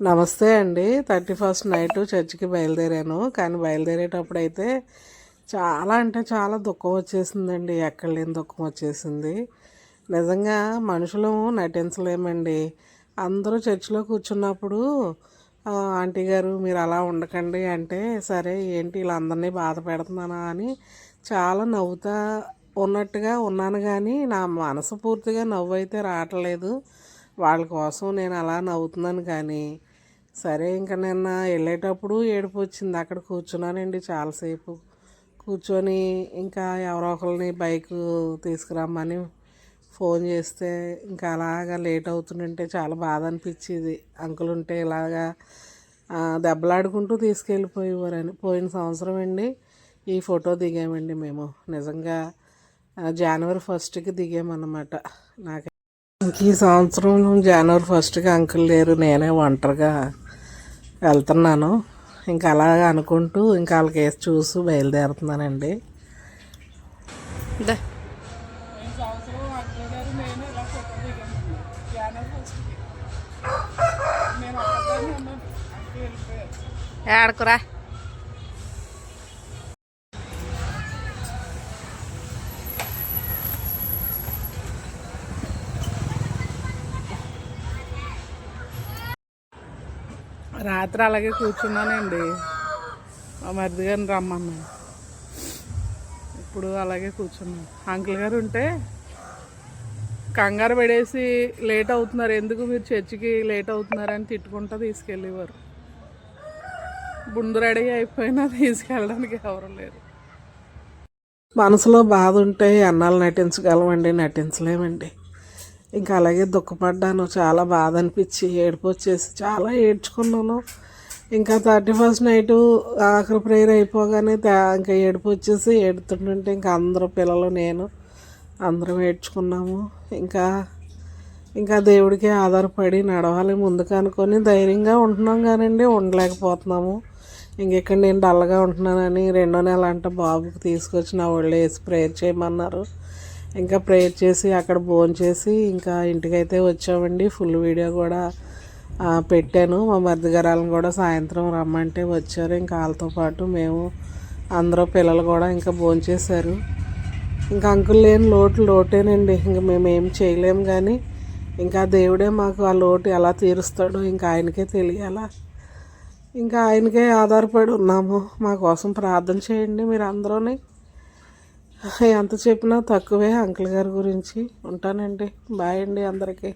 నమస్తే అండి. Thirty first night చర్చికి బయలుదేరాను. కానీ బయలుదేరేటప్పుడు అయితే చాలా అంటే చాలా దుఃఖం వచ్చేసిందండి. ఎక్కడ లేని దుఃఖం వచ్చేసింది. నిజంగా మనుషులు నటించలేమండి. అందరూ చర్చిలో కూర్చున్నప్పుడు ఆంటీ గారు మీరు అలా ఉండకండి అంటే సరే ఏంటి వీళ్ళందరినీ బాధ పెడుతున్నానా అని చాలా నవ్వుతా ఉన్నట్టుగా ఉన్నాను. కానీ నా మనసు పూర్తిగా నవ్వు అయితే రావట్లేదు. వాళ్ళ కోసం నేను అలా నవ్వుతున్నాను. కానీ సరే ఇంకా నిన్న వెళ్ళేటప్పుడు ఏడుపు వచ్చింది. అక్కడ కూర్చున్నానండి చాలాసేపు. కూర్చొని ఇంకా ఎవరో ఒకరిని బైక్ తీసుకురమ్మని ఫోన్ చేస్తే ఇంకా అలాగా లేట్ అవుతుందంటే చాలా బాధ అనిపించేది. అంకుల్ ఉంటే ఇలాగా దెబ్బలాడుకుంటూ తీసుకెళ్ళిపోయేవారని. పోయిన సంవత్సరం అండి ఈ ఫోటో దిగామండి మేము. నిజంగా జనవరి ఫస్ట్కి దిగామన్నమాట. నాకు ఈ సంవత్సరం జనవరి ఫస్ట్కి అంకుల్ లేరు. నేనే ఒంటరిగా వెళ్తున్నాను. ఇంకా అలాగ అనుకుంటూ ఇంకా వాళ్ళకి వేసి చూసి బయలుదేరుతున్నానండి. ఏడకురా. రాత్రి అలాగే కూర్చున్నానండి. మా మరిది గారిని రమ్మన్నాను ఇప్పుడు అలాగే కూర్చున్నాను అంకుల్ గారు ఉంటే కంగారు పడేసి లేట్ అవుతున్నారు. ఎందుకు మీరు చర్చికి లేట్ అవుతున్నారని తిట్టుకుంటూ తీసుకెళ్ళేవారు. బుండు రెడీ అయిపోయినా తీసుకెళ్ళడానికి ఎవరు లేరు. మనసులో బాధ ఉంటే అన్నాలు నటించగలమండి నటించలేమండి. ఇంకా అలాగే దుఃఖపడ్డాను. చాలా బాధ అనిపించి ఏడుపు వచ్చేసి చాలా ఏడ్చుకున్నాను. ఇంకా థర్టీ ఫస్ట్ నైట్ ఆఖరి ప్రేయర్ అయిపోగానే ఇంకా ఏడుపు వచ్చేసి ఏడుతుంటుంటే ఇంకా అందరూ పిల్లలు నేను అందరం ఏడ్చుకున్నాము. ఇంకా ఇంకా దేవుడికి ఆధారపడి నడవాలి ముందుకు అనుకొని ధైర్యంగా ఉంటున్నాం కానండి ఉండలేకపోతున్నాము. ఇంకెక్కడ నేను డల్గా ఉంటున్నానని రెండో నెల అంటే బాబుకి తీసుకొచ్చి నా వేసి ప్రేయర్ చేయమన్నారు. ఇంకా ప్రేయర్ చేసి అక్కడ భోజనం చేసి ఇంకా ఇంటికైతే వచ్చామండి. ఫుల్ వీడియో కూడా పెట్టాను. మా మర్దగారాలను కూడా సాయంత్రం రమ్మంటే వచ్చారు. ఇంకా వాళ్ళతో పాటు మేము అందరూ పిల్లలు కూడా ఇంకా భోజనం చేశారు. ఇంకా అంకుల్ లేని లోటు లోటేనండి. ఇంకా మేము ఏం చేయలేము కానీ ఇంకా దేవుడే మాకు ఆ లోటు ఎలా తీరుస్తాడో ఇంకా ఆయనకే తెలియాలా. ఇంకా ఆయనకే ఆధారపడి ఉన్నాము. మా కోసం ప్రార్థన చేయండి మీరు అందరూనే ఎంత చెప్పినా తక్కువే అంకుల్ గారి గురించి. ఉంటానండి. బాయ్ అండి అందరికీ.